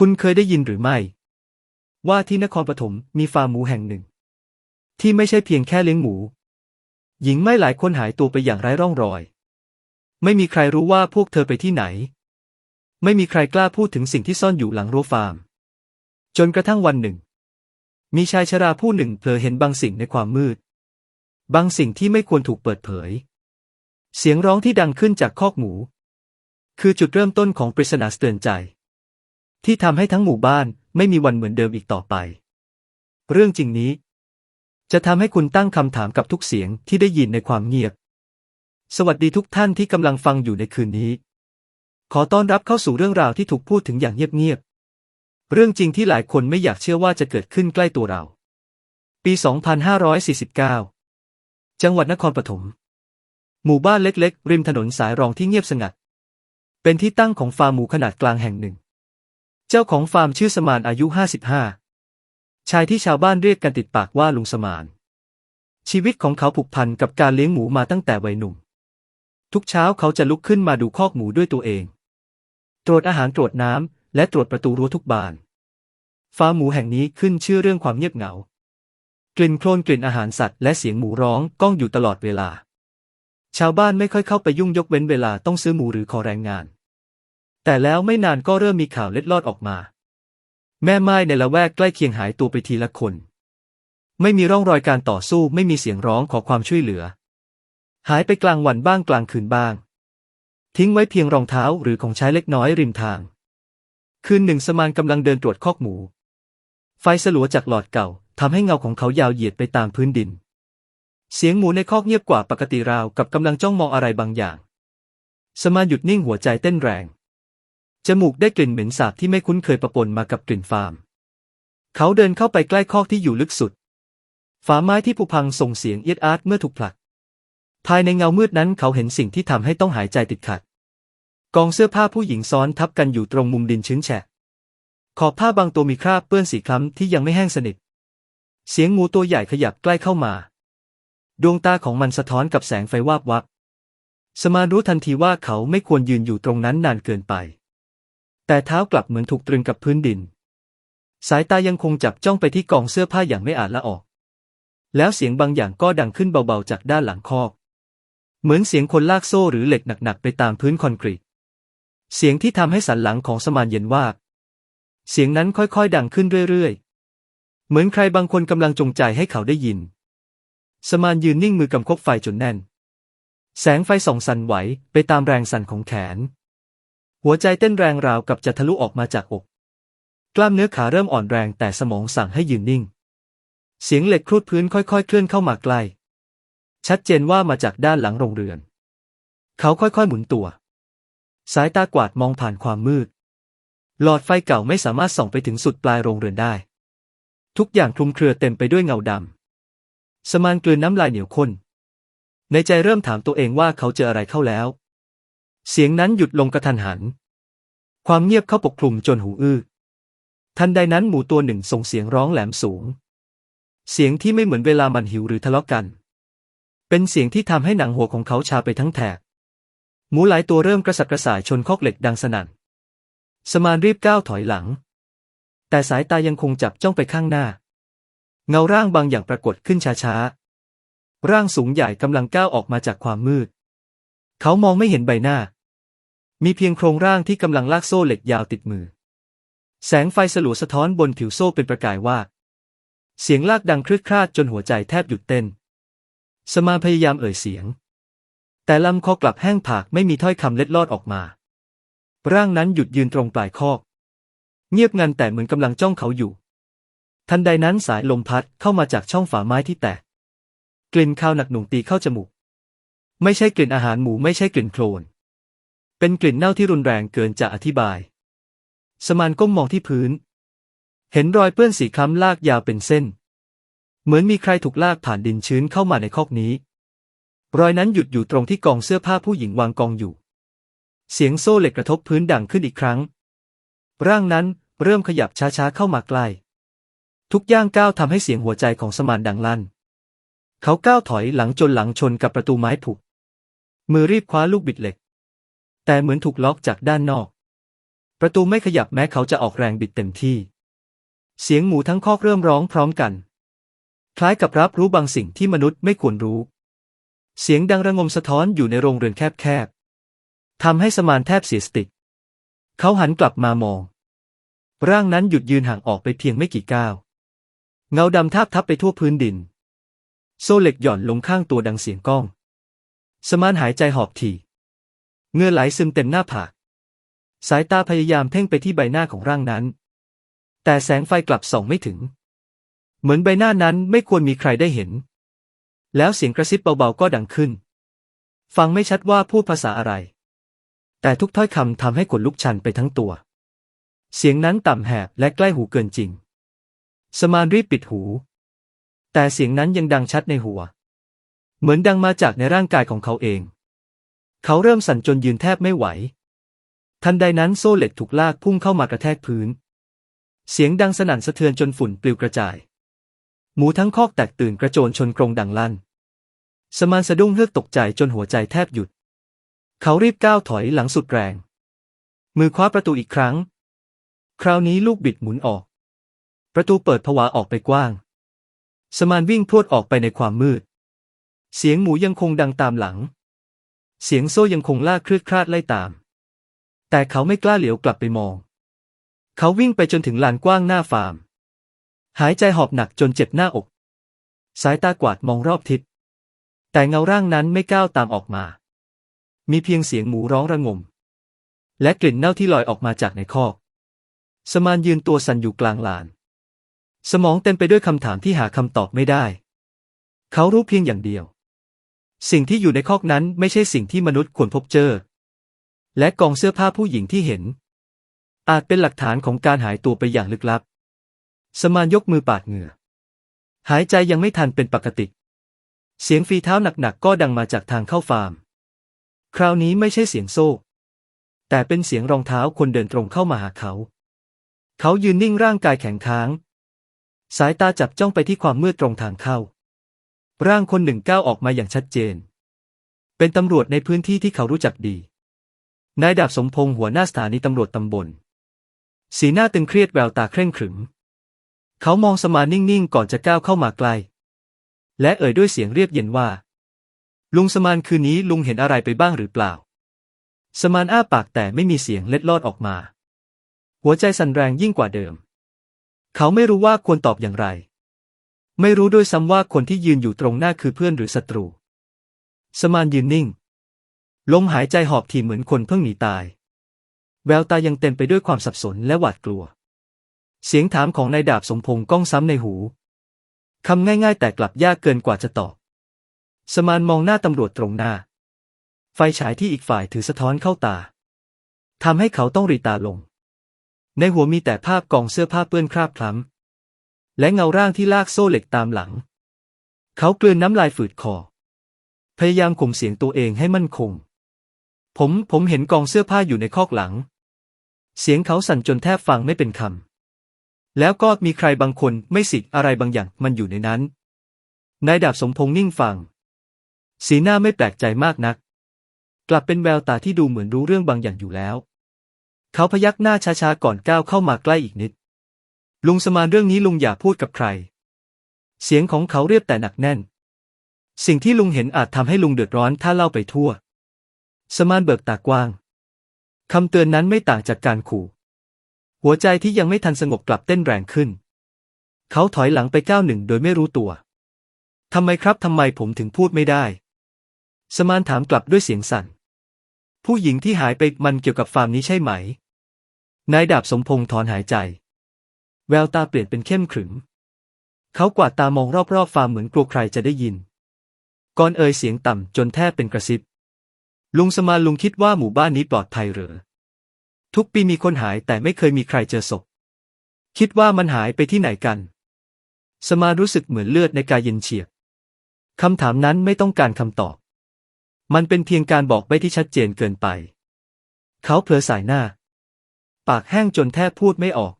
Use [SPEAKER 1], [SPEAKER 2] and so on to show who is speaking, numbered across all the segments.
[SPEAKER 1] คุณเคยได้ยินหรือไม่ ว่าที่นครปฐมมีฟาร์มหมูแห่งหนึ่ง ที่ไม่ใช่เพียงแค่เลี้ยงหมู หญิงไม่หลายคนหายตัวไปอย่างไร้ร่องรอย ไม่มีใครรู้ว่าพวกเธอไปที่ไหน ไม่มีใครกล้าพูดถึงสิ่งที่ซ่อนอยู่หลังรั้วฟาร์ม จนกระทั่งวันหนึ่ง มีชายชราผู้หนึ่งเผลอเห็นบางสิ่งในความมืด บางสิ่งที่ไม่ควรถูกเปิดเผย เสียงร้องที่ดังขึ้นจากคอกหมู คือจุดเริ่มต้นของปริศนาเตือนใจ ที่ทำให้ทั้งหมู่บ้านไม่มีวันเหมือนเดิมอีกต่อไป เรื่องจริงนี้ จะทำให้คุณตั้งคำถามกับทุกเสียงที่ได้ยินในความเงียบ สวัสดีทุกท่านที่กำลังฟังอยู่ในคืนนี้ ขอต้อนรับเข้าสู่เรื่องราวที่ถูกพูดถึงอย่างเงียบๆ เรื่องจริงที่หลายคนไม่อยากเชื่อว่าจะเกิดขึ้นใกล้ตัวเรา ปี 2549 จังหวัดนครปฐม หมู่บ้านเล็กๆ ริมถนนสายรองที่เงียบสงัด เป็นที่ตั้งของฟาร์มหมูขนาดกลางแห่งหนึ่ง เจ้าของฟาร์มชื่อสมานอายุ 55 ชายที่ชาวบ้านเรียกกันติดปากว่าลุงสมาน ชีวิตของเขาผูกพันกับการเลี้ยงหมูมาตั้งแต่วัยหนุ่ม ทุกเช้าเขาจะลุกขึ้นมาดูคอกหมูด้วยตัวเอง ตรวจอาหารตรวจน้ำและตรวจประตูรั้วทุกบาน ฟาร์มหมูแห่งนี้ขึ้นชื่อเรื่องความเงียบเหงา กลิ่นโคลนกลิ่นอาหารสัตว์และเสียงหมูร้องก้องอยู่ตลอดเวลา ชาวบ้านไม่ค่อยเข้าไปยุ่งยกเว้นเวลาต้องซื้อหมูหรือขอแรงงาน แต่แล้วไม่นานก็เริ่มมีข่าวเล็ดลอดออกมา แม่ไม้ในละแวกใกล้เคียงหายตัวไปทีละคน ไม่มีร่องรอยการต่อสู้ไม่มีเสียงร้องขอความช่วยเหลือ หายไปกลางวันบ้างกลางคืนบ้าง ทิ้งไว้เพียงรองเท้าหรือของใช้เล็กน้อยริมทาง คืนหนึ่งสมานกำลังเดินตรวจคอกหมู ไฟสลัวจากหลอดเก่าทำให้เงาของเขายาวเหยียดไปตามพื้นดิน เสียงหมูในคอกเงียบกว่าปกติราวกับกำลังจ้องมองอะไรบางอย่าง สมานหยุดนิ่งหัวใจเต้นแรง จมูกได้กลิ่นเหม็นสาบที่ไม่คุ้นเคยประปนมากับกลิ่นฟาร์ม เขาเดินเข้าไปใกล้คอกที่อยู่ลึกสุด ฝาไม้ที่ผุพังส่งเสียงเอียดอาร์ตเมื่อถูกผลัก ภายในเงามืดนั้นเขาเห็นสิ่งที่ทำให้ต้องหายใจติดขัด กองเสื้อผ้าผู้หญิงซ้อนทับกันอยู่ตรงมุมดินชื้นแฉะ ขอบผ้าบางตัวมีคราบเปื้อนสีคล้ำที่ยังไม่แห้งสนิท เสียงงูตัวใหญ่ขยับใกล้เข้ามา ดวงตาของมันสะท้อนกับแสงไฟวาบวับ สมานรู้ทันทีว่าเขาไม่ควรยืนอยู่ตรงนั้นนานเกินไป แต่เท้ากลับเหมือนถูกตรึงกับพื้นดิน สายตายังคงจับจ้องไปที่กองเสื้อผ้าอย่างไม่อาจละออก แล้วเสียงบางอย่างก็ดังขึ้นเบาๆจากด้านหลังคอก เหมือนเสียงคนลากโซ่หรือเหล็กหนักๆไปตามพื้นคอนกรีต เสียงที่ทำให้สันหลังของสมานเย็นวาบเสียงนั้นค่อยๆดังขึ้นเรื่อยๆ เหมือนใครบางคนกำลังจงใจให้เขาได้ยิน สมานยืนนิ่งมือกำคบไฟจนแน่น แสงไฟส่องสั่นไหวไปตามแรงสั่นของแขน หัวใจเต้นแรงราวกับจะทะลุออกมาจากอก กล้ามเนื้อขาเริ่มอ่อนแรงแต่สมองสั่งให้ยืนนิ่ง เสียงเหล็กครูดพื้นค่อยๆ เคลื่อนเข้ามาใกล้ ชัดเจนว่ามาจากด้านหลังโรงเรือน เขาค่อยๆหมุนตัว สายตากวาดมองผ่านความมืด หลอดไฟเก่าไม่สามารถส่องไปถึงสุดปลายโรงเรือนได้ ทุกอย่างคลุมเครือเต็มไปด้วยเงาดำสมานกลืนน้ำลายเหนียวข้นในใจเริ่มถามตัวเองว่าเขาเจออะไรเข้าแล้ว เสียงนั้นหยุดลงกระทันหัน ความเงียบเข้าปกคลุมจนหูอื้อ ทันใดนั้นหมูตัวหนึ่งส่งเสียงร้องแหลมสูง เสียงที่ไม่เหมือนเวลามันหิวหรือทะเลาะกัน เป็นเสียงที่ทำให้หนังหัวของเขาชาไปทั้งแถบ หมูหลายตัวเริ่มกระสับกระส่ายชนคอกเหล็กดังสนั่น สมานรีบก้าวถอยหลัง แต่สายตายังคงจับจ้องไปข้างหน้า เงาร่างบางอย่างปรากฏขึ้นช้าๆ ร่างสูงใหญ่กำลังก้าวออกมาจากความมืด เขามองไม่เห็นใบหน้า มีเพียงโครงร่างที่กำลังลากโซ่เหล็กยาวติดมือ แสงไฟสลัวสะท้อนบนผิวโซ่เป็นประกายว่าเสียงลากดังคลืดคลาดจนหัวใจแทบหยุดเต้น สมานพยายามเอ่ยเสียง แต่ลำคอกลับแห้งผากไม่มีถ้อยคำเล็ดลอดออกมา ร่างนั้นหยุดยืนตรงปลายคอก เงียบงันแต่เหมือนกำลังจ้องเขาอยู่ ทันใดนั้นสายลมพัดเข้ามาจากช่องฝาไม้ที่แตก กลิ่นข้าวหนักหน่วงตีเข้าจมูก ไม่ใช่กลิ่นอาหารหมูไม่ใช่กลิ่นโคลน เป็นกลิ่นเน่าที่รุนแรงเกินจะอธิบาย สมานก้มมองที่พื้น เห็นรอยเปื้อนสีคล้ำลากยาวเป็นเส้น เหมือนมีใครถูกลากผ่านดินชื้นเข้ามาในคอกนี้ รอยนั้นหยุดอยู่ตรงที่กองเสื้อผ้าผู้หญิงวางกองอยู่ เสียงโซ่เหล็กกระทบพื้นดังขึ้นอีกครั้ง ร่างนั้นเริ่มขยับช้าๆเข้ามาใกล้ ทุกย่างก้าวทำให้เสียงหัวใจของสมานดังลั่น เขาก้าวถอยหลังจนหลังชนกับประตูไม้ผุมือรีบคว้าลูกบิดเหล็ก แต่เหมือนถูกล็อกจากด้านนอก ประตูไม่ขยับแม้เขาจะออกแรงบิดเต็มที่ เสียงหมูทั้งคอกเริ่มร้องพร้อมกัน คล้ายกับรับรู้บางสิ่งที่มนุษย์ไม่ควรรู้ เสียงดังระงมสะท้อนอยู่ในโรงเรือนแคบๆทำให้สมานแทบเสียสติ เขาหันกลับมามอง ร่างนั้นหยุดยืนห่างออกไปเพียงไม่กี่ก้าว เงาดำทาบทับไปทั่วพื้นดิน โซ่เหล็กหย่อนลงข้างตัวดังเสียงก้อง สมานหายใจหอบถี่ เงื่อไหลซึมเต็มหน้าผาก สายตาพยายามเพ่งไปที่ใบหน้าของร่างนั้น แต่แสงไฟกลับส่องไม่ถึง เหมือนใบหน้านั้นไม่ควรมีใครได้เห็น แล้วเสียงกระซิบเบาๆก็ดังขึ้น ฟังไม่ชัดว่าพูดภาษาอะไร แต่ทุกถ้อยคำทำให้ขนลุกชันไปทั้งตัว เสียงนั้นต่ำแหบและใกล้หูเกินจริง สมานรีบปิดหู แต่เสียงนั้นยังดังชัดในหัว เหมือนดังมาจากในร่างกายของเขาเอง เขาเริ่มสั่นจนยืนแทบไม่ไหว ทันใดนั้นโซ่เหล็กถูกลากพุ่งเข้ามากระแทกพื้น เสียงดังสนั่นสะเทือนจนฝุ่นปลิวกระจาย หมูทั้งคอกแตกตื่นกระโจนชนกรงดังลั่น สมานสะดุ้งเฮือกตกใจจนหัวใจแทบหยุด เขารีบก้าวถอยหลังสุดแรง มือคว้าประตูอีกครั้ง คราวนี้ลูกบิดหมุนออก ประตูเปิดผวาออกไปกว้าง สมานวิ่งพรวดออกไปในความมืด เสียงหมูยังคงดังตามหลัง เสียงโซ่ยังคงล่าคลืดคลาดไล่ตาม แต่เขาไม่กล้าเหลียวกลับไปมอง เขาวิ่งไปจนถึงลานกว้างหน้าฟาร์ม หายใจหอบหนักจนเจ็บหน้าอก สายตากวาดมองรอบทิศ แต่เงาร่างนั้นไม่ก้าวตามออกมา มีเพียงเสียงหมูร้องระงม และกลิ่นเน่าที่ลอยออกมาจากในคอก สมานยืนตัวสั่นอยู่กลางลาน สมองเต็มไปด้วยคำถามที่หาคำตอบไม่ได้ เขารู้เพียงอย่างเดียว สิ่งที่อยู่ในคอกนั้นไม่ใช่สิ่งที่มนุษย์ควรพบเจอ และกองเสื้อผ้าผู้หญิงที่เห็น อาจเป็นหลักฐานของการหายตัวไปอย่างลึกลับ สมานยกมือปาดเหงื่อ หายใจยังไม่ทันเป็นปกติ เสียงฝีเท้าหนักๆก็ดังมาจากทางเข้าฟาร์ม คราวนี้ไม่ใช่เสียงโซ่ แต่เป็นเสียงรองเท้าคนเดินตรงเข้ามาหาเขา เขายืนนิ่งร่างกายแข็งค้าง สายตาจับจ้องไปที่ความมืดตรงทางเข้า ร่างคนหนึ่งก้าวออกมาอย่างชัดเจน เป็นตำรวจในพื้นที่ที่เขารู้จักดี นายดาบสมพงษ์หัวหน้าสถานีตำรวจตำบล สีหน้าตึงเครียดแววตาเคร่งขรึม เขามองสมานนิ่งๆ ก่อนจะก้าวเข้ามาใกล้ และเอ่ยด้วยเสียงเรียบเย็นว่า ลุงสมานคืนนี้ลุงเห็นอะไรไปบ้างหรือเปล่า สมานอ้าปากแต่ไม่มีเสียงเล็ดลอดออกมา หัวใจสั่นแรงยิ่งกว่าเดิม เขาไม่รู้ว่าควรตอบอย่างไร ไม่รู้ด้วยซ้ำว่าคนที่ยืนอยู่ตรงหน้าคือเพื่อนหรือศัตรู สมานยืนนิ่ง ลมหายใจหอบถี่เหมือนคนเพิ่งหนีตาย แววตายังเต็มไปด้วยความสับสนและหวาดกลัว เสียงถามของนายดาบสมพงษ์ก้องซ้ำในหู คำง่ายๆแต่กลับยากเกินกว่าจะตอบ สมานมองหน้าตำรวจตรงหน้า ไฟฉายที่อีกฝ่ายถือสะท้อนเข้าตาทำให้เขาต้องรีตาลง ในหัวมีแต่ภาพกองเสื้อผ้าเปื้อนคราบคล้ำ และเงาร่างที่ลากโซ่เหล็กตามหลัง เขากลืนน้ำลายฝืดคอ พยายามข่มเสียงตัวเองให้มั่นคง ผมผมเห็นกองเสื้อผ้าอยู่ในคอกหลัง เสียงเขาสั่นจนแทบฟังไม่เป็นคำ แล้วก็มีใครบางคนไม่สิทธิ์อะไรบางอย่างมันอยู่ในนั้น นายดาบสมพงษ์นิ่งฟัง สีหน้าไม่แปลกใจมากนัก กลับเป็นแววตาที่ดูเหมือนรู้เรื่องบางอย่างอยู่แล้ว เขาพยักหน้าช้าๆก่อนก้าวเข้ามาใกล้อีกนิด ลุงสมานเรื่องนี้ลุงอย่าพูดกับใคร เสียงของเขาเรียบแต่หนักแน่น สิ่งที่ลุงเห็นอาจทำให้ลุงเดือดร้อนถ้าเล่าไปทั่ว สมานเบิกตากว้างคำเตือนนั้นไม่ต่างจากการขู่ หัวใจที่ยังไม่ทันสงบกลับเต้นแรงขึ้น เขาถอยหลังไปก้าวหนึ่งโดยไม่รู้ตัวทำไมครับทำไมผมถึงพูดไม่ได้ สมานถามกลับด้วยเสียงสั่น ผู้หญิงที่หายไปมันเกี่ยวกับฟาร์มนี้ใช่ไหม นายดาบสมพงษ์ถอนหายใจ แววตาเปลี่ยนเป็นเข้มขรึม เขากวาดตามองรอบๆฟาร์มเหมือนกลัวใครจะได้ยิน ก่อนเอ่ยเสียงต่ำจนแทบเป็นกระซิบ ลุงสมานลุงคิดว่าหมู่บ้านนี้ปลอดภัยหรือ ทุกปีมีคนหายแต่ไม่เคยมีใครเจอศพ คิดว่ามันหายไปที่ไหนกัน สมารู้สึกเหมือนเลือดในกายเย็นเฉียบคำถามนั้นไม่ต้องการคำตอบ มันเป็นเพียงการบอกใบที่ชัดเจนเกินไป เขาเผลอสายหน้า ปากแห้งจนแทบพูดไม่ออก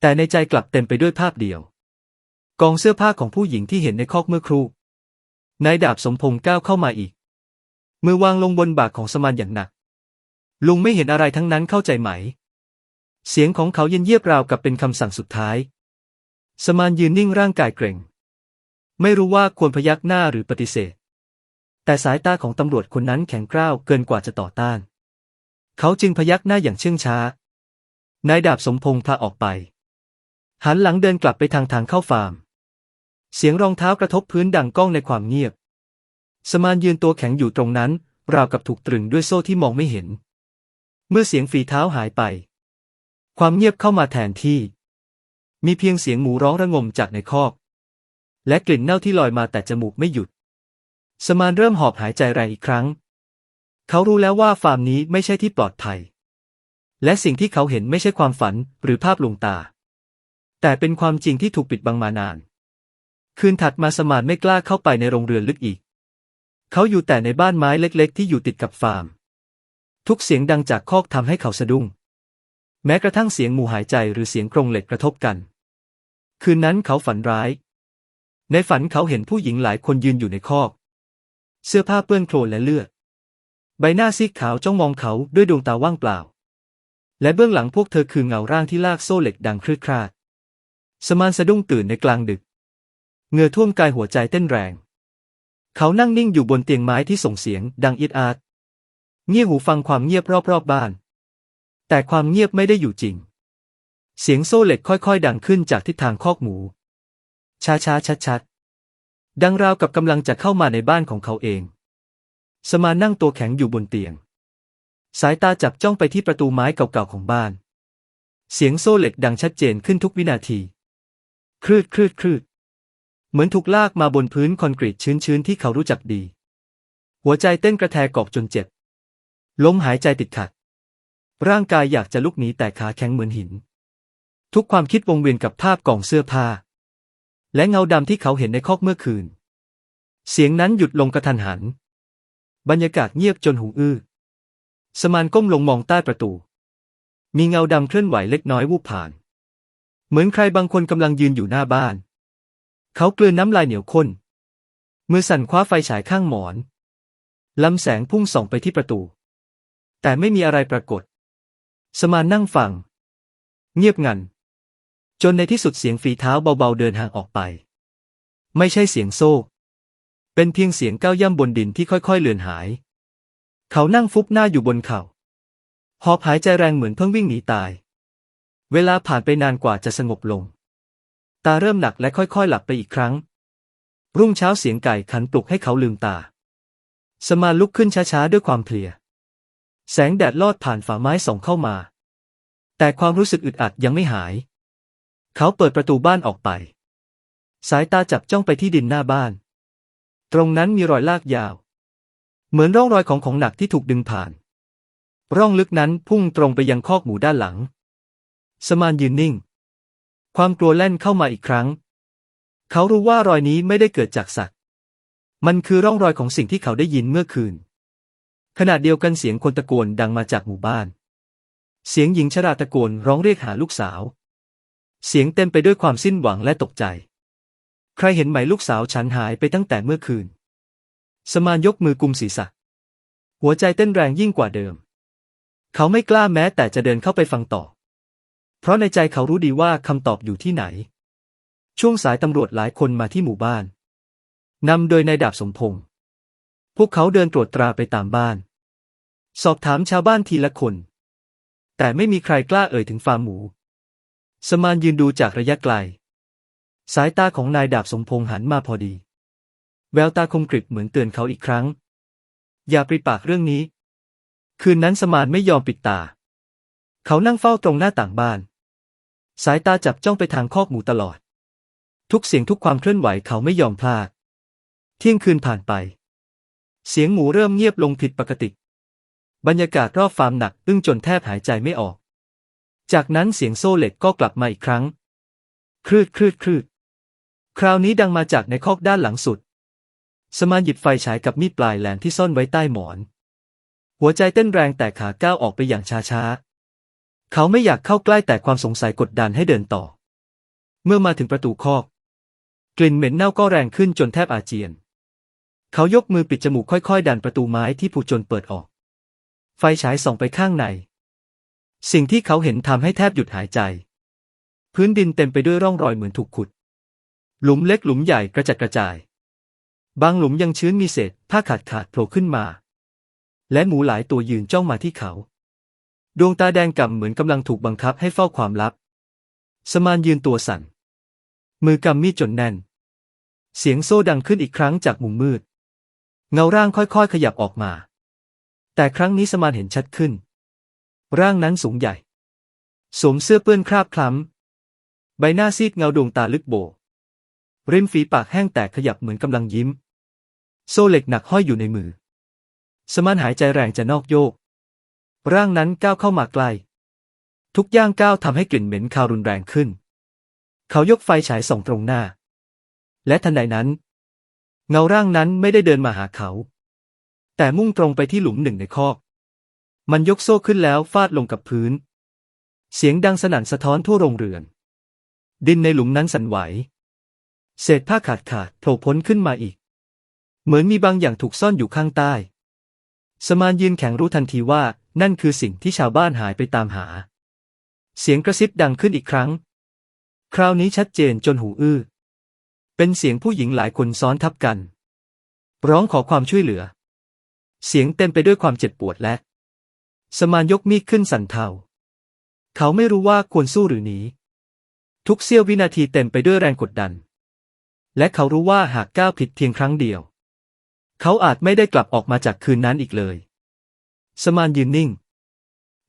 [SPEAKER 1] แต่ในใจกลับเต็มไปด้วยภาพเดียว กองเสื้อผ้าของผู้หญิงที่เห็นในคอกเมื่อครู่นายดาบสมพงษ์ก้าวเข้ามาอีก มือวางลงบนบ่าของสมานอย่างหนัก ลุงไม่เห็นอะไรทั้งนั้นเข้าใจไหม เสียงของเขาเย็นเยียบราวกับเป็นคำสั่งสุดท้าย สมานยืนนิ่งร่างกายเกร็ง ไม่รู้ว่าควรพยักหน้าหรือปฏิเสธ แต่สายตาของตำรวจคนนั้นแข็งกร้าวเกินกว่าจะต่อต้าน เขาจึงพยักหน้าอย่างเชื่องช้านายดาบสมพงษ์พาออกไป หันหลังเดินกลับไปทางทางเข้าฟาร์ม เสียงรองเท้ากระทบพื้นดังก้องในความเงียบ สมานยืนตัวแข็งอยู่ตรงนั้น ราวกับถูกตรึงด้วยโซ่ที่มองไม่เห็น เมื่อเสียงฝีเท้าหายไป ความเงียบเข้ามาแทนที่ มีเพียงเสียงหมูร้องระงมจากในคอก และกลิ่นเน่าที่ลอยมาแต่จมูกไม่หยุด สมานเริ่มหอบหายใจแรงอีกครั้ง เขารู้แล้วว่าฟาร์มนี้ไม่ใช่ที่ปลอดภัย และสิ่งที่เขาเห็นไม่ใช่ความฝันหรือภาพลวงตา แต่เป็นความจริงที่ถูกปิดบังมานาน คืนถัดมาสมานไม่กล้าเข้าไปในโรงเรือนลึกอีก เขาอยู่แต่ในบ้านไม้เล็กๆ ที่อยู่ติดกับฟาร์ม ทุกเสียงดังจากคอกทำให้เขาสะดุ้ง แม้กระทั่งเสียงหมูหายใจหรือเสียงกรงเหล็กกระทบกัน คืนนั้นเขาฝันร้าย ในฝันเขาเห็นผู้หญิงหลายคนยืนอยู่ในคอก เสื้อผ้าเปื้อนโคลนและเลือด ใบหน้าซีดขาวจ้องมองเขาด้วยดวงตาว่างเปล่า และเบื้องหลังพวกเธอคือเงาร่างที่ลากโซ่เหล็กดังครืดคราด สมานสะดุ้งตื่นในกลางดึก เงือท่วมกายหัวใจเต้นแรง เขานั่งนิ่งอยู่บนเตียงไม้ที่ส่งเสียงดังอิดอาดเงี่ยหูฟังความเงียบรอบๆบบ้าน แต่ความเงียบไม่ได้อยู่จริง เสียงโซ่เหล็กค่อยๆ ดังขึ้นจากทิศทางคอกหมู ช้าๆ ชัดๆ ดังราวกับกำลังจะเข้ามาในบ้านของเขาเอง สมานนั่งตัวแข็งอยู่บนเตียง สายตาจับจ้องไปที่ประตูไม้เก่าๆของบ้าน เสียงโซ่เหล็กดังชัดเจนขึ้นทุกวินาที คลืดคลืดคลืด เหมือนถูกลากมาบนพื้นคอนกรีตชื้นๆที่เขารู้จักดี หัวใจเต้นกระแทกกอกจนเจ็บ ลมหายใจติดขัด ร่างกายอยากจะลุกหนีแต่ขาแข็งเหมือนหิน ทุกความคิดวงเวียนกับภาพกล่องเสื้อผ้า และเงาดำที่เขาเห็นในคอกเมื่อคืน เสียงนั้นหยุดลงกระทันหัน บรรยากาศเงียบจนหูอื้อ สมานก้มลงมองใต้ประตู มีเงาดำเคลื่อนไหวเล็กน้อยวูบผ่าน เหมือนใครบางคนกำลังยืนอยู่หน้าบ้าน เขากลืนน้ำลายเหนียวข้น มือสั่นคว้าไฟฉายข้างหมอน ลำแสงพุ่งส่องไปที่ประตู แต่ไม่มีอะไรปรากฏ สมานนั่งฟัง เงียบงัน จนในที่สุดเสียงฝีเท้าเบาๆเดินห่างออกไป ไม่ใช่เสียงโซ่ เป็นเพียงเสียงก้าวย่ำบนดินที่ค่อยๆเลือนหาย เขานั่งฟุบหน้าอยู่บนเขา่าหอบหายใจแรงเหมือนเพิ่งวิ่งหนีตาย เวลาผ่านไปนานกว่าจะสงบลง ตาเริ่มหนักและค่อยๆ หลับไปอีกครั้ง รุ่งเช้าเสียงไก่ขันปลุกให้เขาลืมตา สมาลุกขึ้นช้าๆ ด้วยความเพลีย แสงแดดลอดผ่านฝาไม้ส่องเข้ามา แต่ความรู้สึกอึดอัดยังไม่หาย เขาเปิดประตูบ้านออกไป สายตาจับจ้องไปที่ดินหน้าบ้าน ตรงนั้นมีรอยลากยาว เหมือนร่องรอยของของหนักที่ถูกดึงผ่าน ร่องลึกนั้นพุ่งตรงไปยังคอกหมูด้านหลัง สมานยืนนิ่ง ความกลัวแล่นเข้ามาอีกครั้ง เขารู้ว่ารอยนี้ไม่ได้เกิดจากสัตว์ มันคือร่องรอยของสิ่งที่เขาได้ยินเมื่อคืน ขณะเดียวกันเสียงคนตะโกนดังมาจากหมู่บ้าน เสียงหญิงชราตะโกนร้องเรียกหาลูกสาว เสียงเต็มไปด้วยความสิ้นหวังและตกใจ ใครเห็นไหมลูกสาวฉันหายไปตั้งแต่เมื่อคืน สมานยกมือกุมศีรษะ หัวใจเต้นแรงยิ่งกว่าเดิม เขาไม่กล้าแม้แต่จะเดินเข้าไปฟังต่อ เพราะในใจเขารู้ดีว่าคำตอบอยู่ที่ไหน ช่วงสายตำรวจหลายคนมาที่หมู่บ้านนำโดยนายดาบสมพงษ์พวกเขาเดินตรวจตราไปตามบ้าน สอบถามชาวบ้านทีละคน แต่ไม่มีใครกล้าเอ่ยถึงฟาร์มหมู สมานยืนดูจากระยะไกล สายตาของนายดาบสมพงษ์หันมาพอดี แววตาคมกริบเหมือนเตือนเขาอีกครั้ง อย่าปริปากเรื่องนี้ คืนนั้นสมานไม่ยอมปิดตา เขานั่งเฝ้าตรงหน้าต่างบ้าน สายตาจับจ้องไปทางคอกหมูตลอด ทุกเสียงทุกความเคลื่อนไหวเขาไม่ยอมพลาด เที่ยงคืนผ่านไป เสียงหมูเริ่มเงียบลงผิดปกติ บรรยากาศรอบฟาร์มหนักอึ้งจนแทบหายใจไม่ออก จากนั้นเสียงโซ่เหล็กก็กลับมาอีกครั้ง คลืดคลืดคลืด คราวนี้ดังมาจากในคอกด้านหลังสุด สมานหยิบไฟฉายกับมีดปลายแหลมที่ซ่อนไว้ใต้หมอน หัวใจเต้นแรงแต่ขาก้าวออกไปอย่างช้าๆ เขาไม่อยากเข้าใกล้แต่ความสงสัยกดดันให้เดินต่อ เมื่อมาถึงประตูคอก กลิ่นเหม็นเน่าก็แรงขึ้นจนแทบอาเจียน เขายกมือปิดจมูกค่อยๆ ดันประตูไม้ที่ผู้จนเปิดออก ไฟฉายส่องไปข้างใน สิ่งที่เขาเห็นทำให้แทบหยุดหายใจ พื้นดินเต็มไปด้วยร่องรอยเหมือนถูกขุด หลุมเล็กหลุมใหญ่กระจัดกระจาย บางหลุมยังชื้นมีเศษผ้าขาดขาดโผล่ขึ้นมา และหมูหลายตัวยืนจ้องมาที่เขา ดวงตาแดงก่ำเหมือนกำลังถูกบังคับให้เฝ้าความลับ สมานยืนตัวสั่น มือกำมีดจนแน่น เสียงโซ่ดังขึ้นอีกครั้งจากมุมมืด เงาร่างค่อยๆ ขยับออกมา แต่ครั้งนี้สมานเห็นชัดขึ้น ร่างนั้นสูงใหญ่ สวมเสื้อเปื้อนคราบคล้ำ ใบหน้าซีดเงาดวงตาลึกโบ ริมฝีปากแห้งแตกขยับเหมือนกำลังยิ้ม โซ่เหล็กหนักห้อยอยู่ในมือ สมานหายใจแรงจะนอกโยก ร่างนั้นก้าวเข้ามาใกล้ ทุกย่างก้าวทำให้กลิ่นเหม็นคาวรุนแรงขึ้น เขายกไฟฉายส่องตรงหน้า และทันใดนั้น เงาร่างนั้นไม่ได้เดินมาหาเขา แต่มุ่งตรงไปที่หลุมหนึ่งในคอก มันยกโซ่ขึ้นแล้วฟาดลงกับพื้น เสียงดังสนั่นสะท้อนทั่วโรงเรือน ดินในหลุมนั้นสั่นไหว เศษผ้าขาดขาดโผล่พ้นขึ้นมาอีก เหมือนมีบางอย่างถูกซ่อนอยู่ข้างใต้ สมานยืนแข็งรู้ทันทีว่า นั่นคือสิ่งที่ชาวบ้านหายไปตามหา เสียงกระซิบดังขึ้นอีกครั้ง คราวนี้ชัดเจนจนหูอื้อ เป็นเสียงผู้หญิงหลายคนซ้อนทับกัน ร้องขอความช่วยเหลือ เสียงเต็มไปด้วยความเจ็บปวดและ สมานยกมีดขึ้นสั่นเทา เขาไม่รู้ว่าควรสู้หรือหนี ทุกเสี้ยววินาทีเต็มไปด้วยแรงกดดัน และเขารู้ว่าหากก้าวผิดเพียงครั้งเดียว เขาอาจไม่ได้กลับออกมาจากคืนนั้นอีกเลย สมานยืนนิ่ง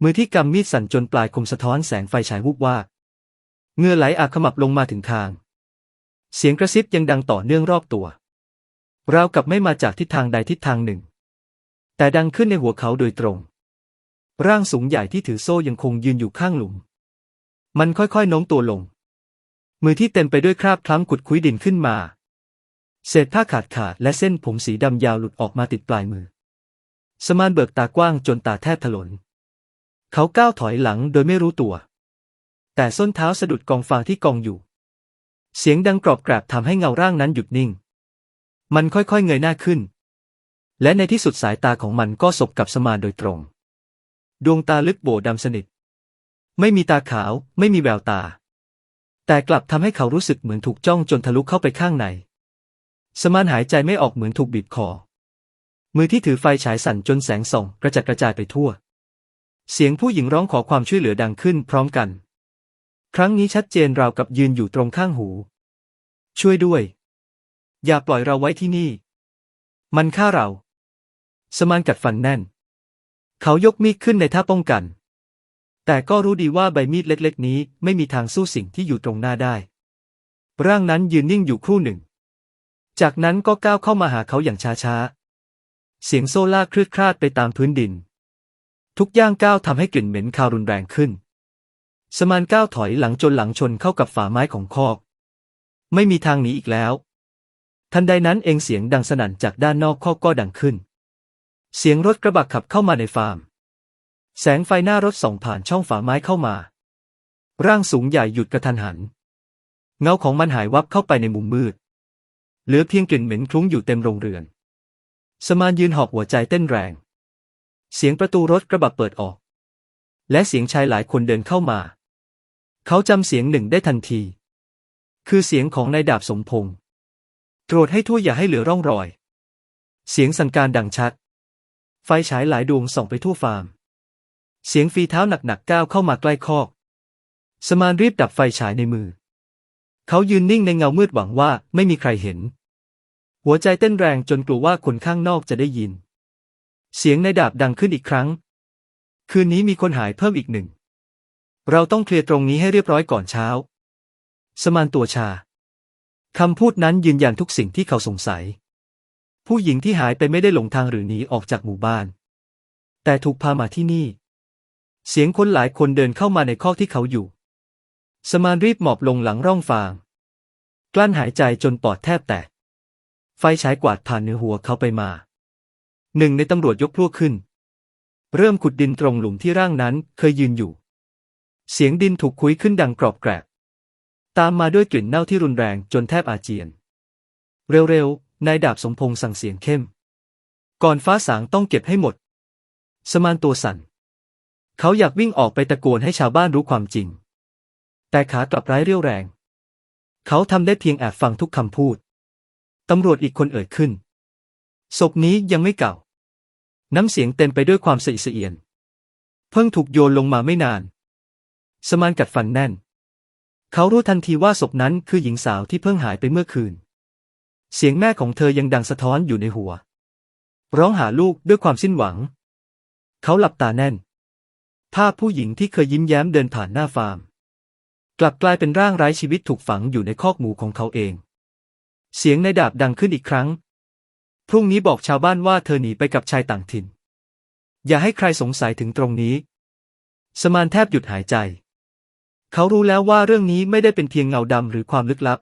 [SPEAKER 1] มือที่กำมีดสั่นจนปลายคมสะท้อนแสงไฟฉายวุบวาบเงื่อไหลอาขมับลงมาถึงคาง เสียงกระซิบยังดังต่อเนื่องรอบตัว ราวกับไม่มาจากทิศทางใดทิศทางหนึ่ง แต่ดังขึ้นในหัวเขาโดยตรง ร่างสูงใหญ่ที่ถือโซ่ยังคงยืนอยู่ข้างหลุม มันค่อยๆโน้มตัวลง มือที่เต็มไปด้วยคราบคล้ำขุดคุ้ยดินขึ้นมา เศษผ้าขาดขาดและเส้นผมสีดำยาวหลุดออกมาติดปลายมือ สมานเบิกตากว้างจนตาแทบถลน เขาก้าวถอยหลังโดยไม่รู้ตัว แต่ส้นเท้าสะดุดกองฟางที่กองอยู่ เสียงดังกรอบแกรบทำให้เงาร่างนั้นหยุดนิ่ง มันค่อยๆเงยหน้าขึ้น และในที่สุดสายตาของมันก็สบกับสมานโดยตรง ดวงตาลึกโบดำสนิท ไม่มีตาขาว ไม่มีแววตา แต่กลับทำให้เขารู้สึกเหมือนถูกจ้องจนทะลุเข้าไปข้างใน สมานหายใจไม่ออกเหมือนถูกบีบคอ มือที่ถือไฟฉายสั่นจนแสงส่องกระจัดกระจายไปทั่ว เสียงผู้หญิงร้องขอความช่วยเหลือดังขึ้นพร้อมกัน ครั้งนี้ชัดเจนราวกับยืนอยู่ตรงข้างหู ช่วยด้วย อย่าปล่อยเราไว้ที่นี่ มันฆ่าเรา สมานกัดฟันแน่น เขายกมีดขึ้นในท่าป้องกัน แต่ก็รู้ดีว่าใบมีดเล็กๆ นี้ไม่มีทางสู้สิ่งที่อยู่ตรงหน้าได้ ร่างนั้นยืนนิ่งอยู่ครู่หนึ่ง จากนั้นก็ก้าวเข้ามาหาเขาอย่างช้าๆ เสียงโซ่ลากคลืดคลาดไปตามพื้นดิน ทุกย่างก้าวทำให้กลิ่นเหม็นคาวรุนแรงขึ้น สมานก้าวถอยหลังจนหลังชนเข้ากับฝาไม้ของคอก ไม่มีทางหนีอีกแล้ว ทันใดนั้นเองเสียงดังสนั่นจากด้านนอกคอกก็ดังขึ้น เสียงรถกระบะขับเข้ามาในฟาร์ม แสงไฟหน้ารถส่องผ่านช่องฝาไม้เข้ามา ร่างสูงใหญ่หยุดกระทันหัน เงาของมันหายวับเข้าไปในมุมมืด เหลือเพียงกลิ่นเหม็นคลุ้งอยู่เต็มโรงเรือน สมานยืนหอบหัวใจเต้นแรง เสียงประตูรถกระบะเปิดออก และเสียงชายหลายคนเดินเข้ามา เขาจำเสียงหนึ่งได้ทันที คือเสียงของนายดาบสมพงษ์ตรวจให้ทั่วอย่าให้เหลือร่องรอย เสียงสั่นการดังชัด ไฟฉายหลายดวงส่องไปทั่วฟาร์ม เสียงฝีเท้าหนักๆก้าวเข้ามาใกล้คอก สมานรีบดับไฟฉายในมือ เขายืนนิ่งในเงามืดหวังว่าไม่มีใครเห็น หัวใจเต้นแรงจนกลัวว่าคนข้างนอกจะได้ยิน เสียงในดาบดังขึ้นอีกครั้ง คืนนี้มีคนหายเพิ่มอีกหนึ่ง เราต้องเคลียร์ตรงนี้ให้เรียบร้อยก่อนเช้า สมานตัวชา คำพูดนั้นยืนยันทุกสิ่งที่เขาสงสัย ผู้หญิงที่หายไปไม่ได้หลงทางหรือหนีออกจากหมู่บ้าน แต่ถูกพามาที่นี่ เสียงคนหลายคนเดินเข้ามาในคอกที่เขาอยู่ สมานรีบหมอบลงหลังร่องฟาง กลั้นหายใจจนปอดแทบแตก ไฟฉายกวาดผ่านเหนือหัวเขาไปมา หนึ่งในตำรวจยกพวกขึ้น เริ่มขุดดินตรงหลุมที่ร่างนั้นเคยยืนอยู่ เสียงดินถูกคุยขึ้นดังกรอบแกรบ ตามมาด้วยกลิ่นเน่าที่รุนแรงจนแทบอาเจียน เร็วๆ นายดาบสมพงษ์สั่งเสียงเข้ม ก่อนฟ้าสางต้องเก็บให้หมด สมานตัวสั่น เขาอยากวิ่งออกไปตะโกนให้ชาวบ้านรู้ความจริง แต่ขากลับไร้เรี่ยวแรง เขาทำได้เพียงแอบฟังทุกคำพูด ตำรวจอีกคนเอ่ยขึ้น ศพนี้ยังไม่เก่า น้ำเสียงเต็มไปด้วยความสะอิดสะเอียน เพิ่งถูกโยนลงมาไม่นาน สมานกัดฟันแน่น เขารู้ทันทีว่าศพนั้นคือหญิงสาวที่เพิ่งหายไปเมื่อคืน เสียงแม่ของเธอยังดังสะท้อนอยู่ในหัว ร้องหาลูกด้วยความสิ้นหวัง เขาหลับตาแน่น ภาพผู้หญิงที่เคยยิ้มแย้มเดินผ่านหน้าฟาร์ม กลับกลายเป็นร่างไร้ชีวิตถูกฝังอยู่ในคอกหมูของเขาเอง เสียงในดาบดังขึ้นอีกครั้ง พรุ่งนี้บอกชาวบ้านว่าเธอหนีไปกับชายต่างถิ่น อย่าให้ใครสงสัยถึงตรงนี้ สมานแทบหยุดหายใจ เขารู้แล้วว่าเรื่องนี้ไม่ได้เป็นเพียงเงาดำหรือความลึกลับ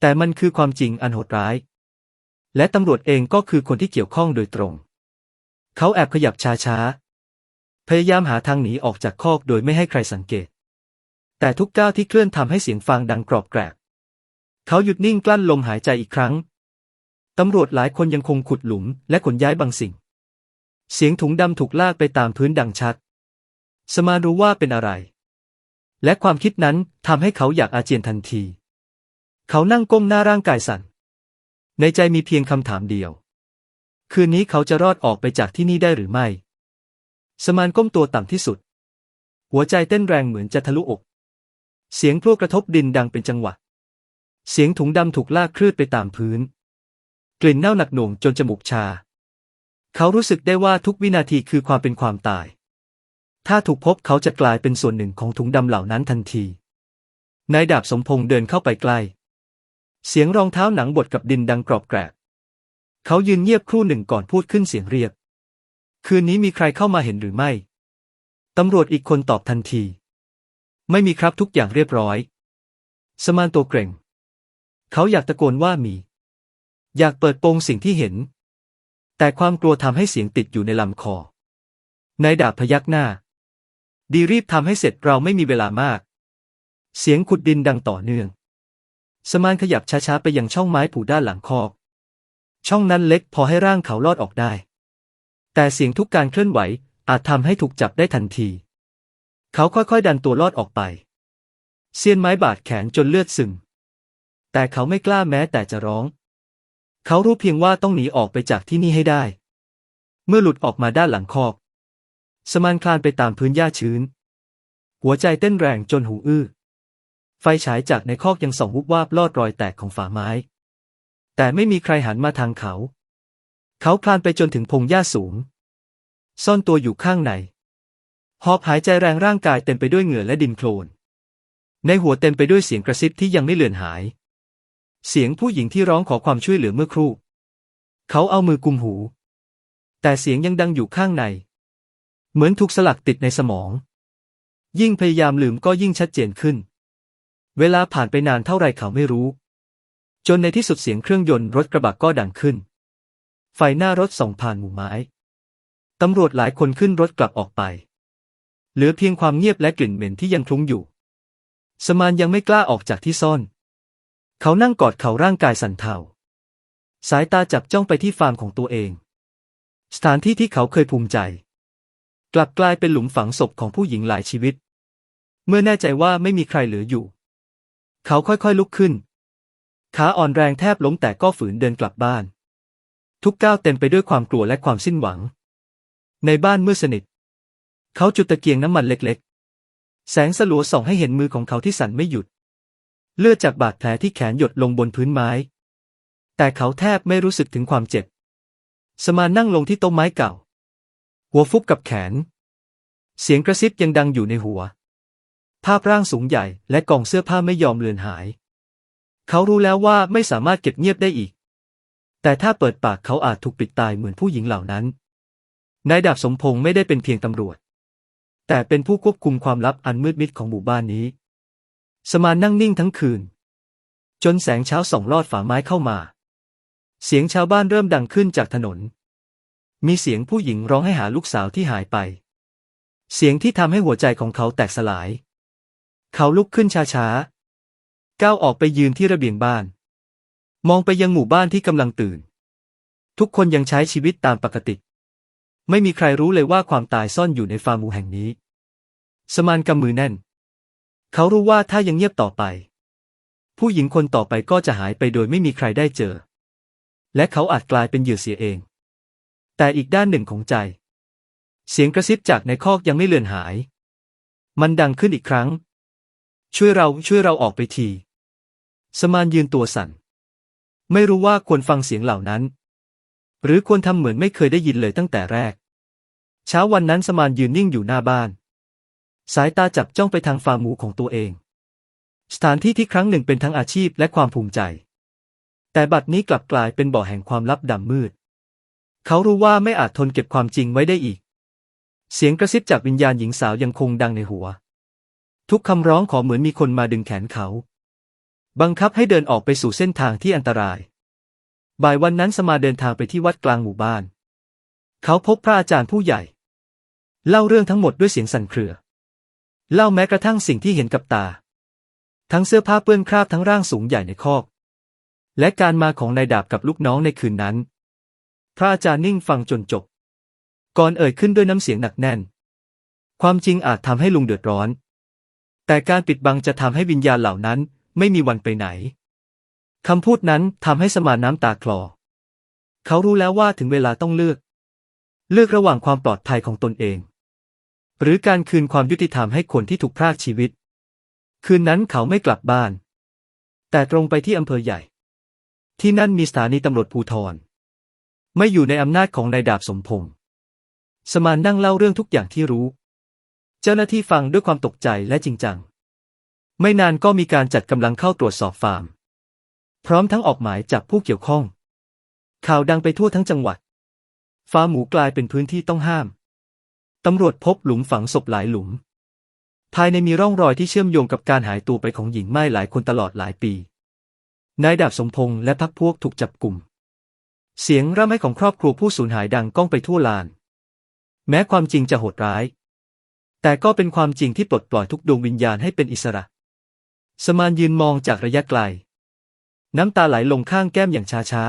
[SPEAKER 1] แต่มันคือความจริงอันโหดร้าย และตำรวจเองก็คือคนที่เกี่ยวข้องโดยตรง เขาแอบขยับช้าๆ พยายามหาทางหนีออกจากคอกโดยไม่ให้ใครสังเกต แต่ทุกก้าวที่เคลื่อนทำให้เสียงฟางดังกรอบแกรบ เขาหยุดนิ่งกลั้นลมหายใจอีกครั้ง ตำรวจหลายคนยังคงขุดหลุมและขนย้ายบางสิ่ง เสียงถุงดำถูกลากไปตามพื้นดังชัด สมานรู้ว่าเป็นอะไร และความคิดนั้นทำให้เขาอยากอาเจียนทันที เขานั่งก้มหน้าร่างกายสั่น ในใจมีเพียงคำถามเดียว คืนนี้เขาจะรอดออกไปจากที่นี่ได้หรือไม่ สมานก้มตัวต่ำที่สุด หัวใจเต้นแรงเหมือนจะทะลุอก เสียงพลวกกระทบดินดังเป็นจังหวะ เสียงถุงดำถูกลากคลืดไปตามพื้น กลิ่นเน่าหนักหน่วงจนจมูกชา เขารู้สึกได้ว่าทุกวินาทีคือความเป็นความตาย ถ้าถูกพบเขาจะกลายเป็นส่วนหนึ่งของถุงดำเหล่านั้นทันทีนายดาบสมพงษ์เดินเข้าไปใกล้ เสียงรองเท้าหนังบดกับดินดังกรอบแกรบ เขายืนเงียบครู่หนึ่งก่อนพูดขึ้นเสียงเรียบ คืนนี้มีใครเข้ามาเห็นหรือไม่ ตำรวจอีกคนตอบทันที ไม่มีครับทุกอย่างเรียบร้อย สมานตัวเกรง เขาอยากตะโกนว่ามี อยากเปิดโปงสิ่งที่เห็น แต่ความกลัวทำให้เสียงติดอยู่ในลำคอนายดาบพยักหน้า ดีรีบทำให้เสร็จเราไม่มีเวลามาก เสียงขุดดินดังต่อเนื่อง สมานขยับช้าๆไปยังช่องไม้ผูด้านหลังคอก ช่องนั้นเล็กพอให้ร่างเขาลอดออกได้ แต่เสียงทุกการเคลื่อนไหวอาจทำให้ถูกจับได้ทันที เขาค่อยๆดันตัวลอดออกไป เสียนไม้บาดแขนจนเลือดซึม แต่เขาไม่กล้าแม้แต่จะร้อง เขารู้เพียงว่าต้องหนีออกไปจากที่นี่ให้ได้ เมื่อหลุดออกมาด้านหลังคอก สมานคลานไปตามพื้นหญ้าชื้น หัวใจเต้นแรงจนหูอื้อ ไฟฉายจากในคอกยังส่องวุบวาบลอดรอยแตกของฝาไม้ แต่ไม่มีใครหันมาทางเขา เขาคลานไปจนถึงพงหญ้าสูง ซ่อนตัวอยู่ข้างในหอบหายใจแรงร่างกายเต็มไปด้วยเหงื่อและดินโคลน ในหัวเต็มไปด้วยเสียงกระซิบที่ยังไม่เลือนหาย เสียงผู้หญิงที่ร้องขอความช่วยเหลือเมื่อครู่ เขาเอามือกุมหู แต่เสียงยังดังอยู่ข้างใน เหมือนถูกสลักติดในสมอง ยิ่งพยายามลืมก็ยิ่งชัดเจนขึ้น เวลาผ่านไปนานเท่าไรเขาไม่รู้ จนในที่สุดเสียงเครื่องยนต์รถกระบะก็ดังขึ้น ไฟหน้ารถส่องผ่านหมู่ไม้ ตำรวจหลายคนขึ้นรถกลับออกไป เหลือเพียงความเงียบและกลิ่นเหม็นที่ยังคลุ้งอยู่ สมานยังไม่กล้าออกจากที่ซ่อน เขานั่งกอดเข่าร่างกายสั่นเทา สายตาจับจ้องไปที่ฟาร์มของตัวเอง สถานที่ที่เขาเคยภูมิใจ กลับกลายเป็นหลุมฝังศพของผู้หญิงหลายชีวิต เมื่อแน่ใจว่าไม่มีใครเหลืออยู่ เขาค่อยๆลุกขึ้น ขาอ่อนแรงแทบล้มแต่ก็ฝืนเดินกลับบ้าน ทุกก้าวเต็มไปด้วยความกลัวและความสิ้นหวัง ในบ้านมืดสนิท เขาจุดตะเกียงน้ำมันเล็กๆ แสงสลัวส่องให้เห็นมือของเขาที่สั่นไม่หยุด เลือดจากบาดแผลที่แขนหยดลงบนพื้นไม้ แต่เขาแทบไม่รู้สึกถึงความเจ็บ สมานนั่งลงที่โต๊ะไม้เก่า หัวฟุบกับแขน เสียงกระซิบยังดังอยู่ในหัว ภาพร่างสูงใหญ่และกองเสื้อผ้าไม่ยอมเลือนหาย เขารู้แล้วว่าไม่สามารถเก็บเงียบได้อีก แต่ถ้าเปิดปากเขาอาจถูกปิดตายเหมือนผู้หญิงเหล่านั้น นายดาบสมพงษ์ไม่ได้เป็นเพียงตำรวจ แต่เป็นผู้ควบคุมความลับอันมืดมิดของหมู่บ้านนี้ สมานนั่งนิ่งทั้งคืน จนแสงเช้าส่องลอดฝาไม้เข้ามา เสียงชาวบ้านเริ่มดังขึ้นจากถนน มีเสียงผู้หญิงร้องให้หาลูกสาวที่หายไป เสียงที่ทำให้หัวใจของเขาแตกสลาย เขาลุกขึ้นช้าๆก้าวออกไปยืนที่ระเบียงบ้าน มองไปยังหมู่บ้านที่กำลังตื่น ทุกคนยังใช้ชีวิตตามปกติ ไม่มีใครรู้เลยว่าความตายซ่อนอยู่ในฟาร์มหมูแห่งนี้ สมานกำมือแน่น เขารู้ว่าถ้ายังเงียบต่อไป ผู้หญิงคนต่อไปก็จะหายไปโดยไม่มีใครได้เจอ และเขาอาจกลายเป็นเหยื่อเสียเอง แต่อีกด้านหนึ่งของใจ เสียงกระซิบจากในคอกยังไม่เลือนหาย มันดังขึ้นอีกครั้ง ช่วยเราช่วยเราออกไปทีสมานยืนตัวสั่น ไม่รู้ว่าควรฟังเสียงเหล่านั้น หรือควรทำเหมือนไม่เคยได้ยินเลยตั้งแต่แรก เช้าวันนั้นสมานยืนนิ่งอยู่หน้าบ้าน สายตาจับจ้องไปทางฟาร์มหมูของตัวเอง สถานที่ที่ครั้งหนึ่งเป็นทั้งอาชีพและความภูมิใจ แต่บัดนี้กลับกลายเป็นบ่อแห่งความลับดำมืด เขารู้ว่าไม่อาจทนเก็บความจริงไว้ได้อีก เสียงกระซิบจากวิญญาณหญิงสาวยังคงดังในหัว ทุกคำร้องขอเหมือนมีคนมาดึงแขนเขา บังคับให้เดินออกไปสู่เส้นทางที่อันตราย บ่ายวันนั้นสมาเดินทางไปที่วัดกลางหมู่บ้าน เขาพบพระอาจารย์ผู้ใหญ่ เล่าเรื่องทั้งหมดด้วยเสียงสั่นเครือ เล่าแม้กระทั่งสิ่งที่เห็นกับตา ทั้งเสื้อผ้าเปื้อนคราบทั้งร่างสูงใหญ่ในคอก และการมาของนายดาบกับลูกน้องในคืนนั้น พระอาจารย์นิ่งฟังจนจบ ก่อนเอ่ยขึ้นด้วยน้ำเสียงหนักแน่น ความจริงอาจทำให้ลุงเดือดร้อน แต่การปิดบังจะทำให้วิญญาณเหล่านั้นไม่มีวันไปไหนคำพูดนั้นทำให้สมานน้ำตาคลอ เขารู้แล้วว่าถึงเวลาต้องเลือก เลือกระหว่างความปลอดภัยของตนเอง หรือการคืนความยุติธรรมให้คนที่ถูกพรากชีวิต คืนนั้นเขาไม่กลับบ้าน แต่ตรงไปที่อำเภอใหญ่ ที่นั่นมีสถานีตำรวจภูธรไม่อยู่ในอำนาจของนายดาบสมพงษ์สมานนั่งเล่าเรื่องทุกอย่างที่รู้ เจ้าหน้าที่ฟังด้วยความตกใจและจริงจัง ไม่นานก็มีการจัดกำลังเข้าตรวจสอบฟาร์ม พร้อมทั้งออกหมายจับผู้เกี่ยวข้อง ข่าวดังไปทั่วทั้งจังหวัด ฟาร์มหมูกลายเป็นพื้นที่ต้องห้าม ตำรวจพบหลุมฝังศพหลายหลุม ภายในมีร่องรอยที่เชื่อมโยงกับการหายตัวไปของหญิงไม้หลายคนตลอดหลายปี นายดาบสมพงษ์และพักพวกถูกจับกลุ่ม เสียงร่ำไห้ของครอบครัวผู้สูญหายดังก้องไปทั่วลาน แม้ความจริงจะโหดร้าย แต่ก็เป็นความจริงที่ปลดปล่อยทุกดวงวิญญาณให้เป็นอิสระ สมานยืนมองจากระยะไกล น้ำตาไหลลงข้างแก้มอย่างช้า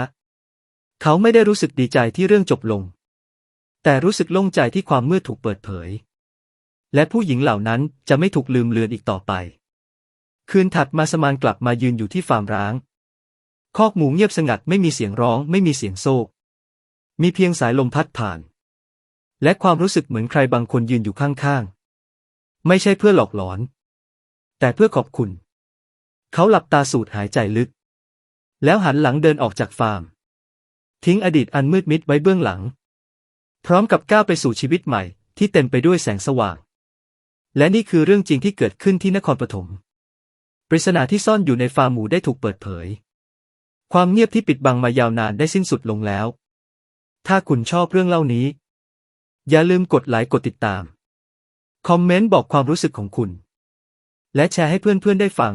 [SPEAKER 1] ๆ เขาไม่ได้รู้สึกดีใจที่เรื่องจบลง แต่รู้สึกโล่งใจที่ความมืดถูกเปิดเผย และผู้หญิงเหล่านั้นจะไม่ถูกลืมเลือนอีกต่อไป คืนถัดมาสมานกลับมายืนอยู่ที่ฟาร์มร้าง คอกหมูเงียบสงัดไม่มีเสียงร้องไม่มีเสียงโซกมีเพียงสายลมพัดผ่าน และความรู้สึกเหมือนใครบางคนยืนอยู่ข้างๆ ไม่ใช่เพื่อหลอกหลอน แต่เพื่อขอบคุณ เขาหลับตาสูดหายใจลึก แล้วหันหลังเดินออกจากฟาร์ม ทิ้งอดีตอันมืดมิดไว้เบื้องหลัง พร้อมกับก้าวไปสู่ชีวิตใหม่ ที่เต็มไปด้วยแสงสว่าง และนี่คือเรื่องจริงที่เกิดขึ้นที่นครปฐมปริศนาที่ซ่อนอยู่ในฟาร์มหมูได้ถูกเปิดเผย ความเงียบที่ปิดบังมายาวนานได้สิ้นสุดลงแล้ว ถ้าคุณชอบเรื่องเล่านี้ อย่าลืมกดไลค์กดติดตาม คอมเมนต์บอกความรู้สึกของคุณ และแชร์ให้เพื่อนๆได้ฟัง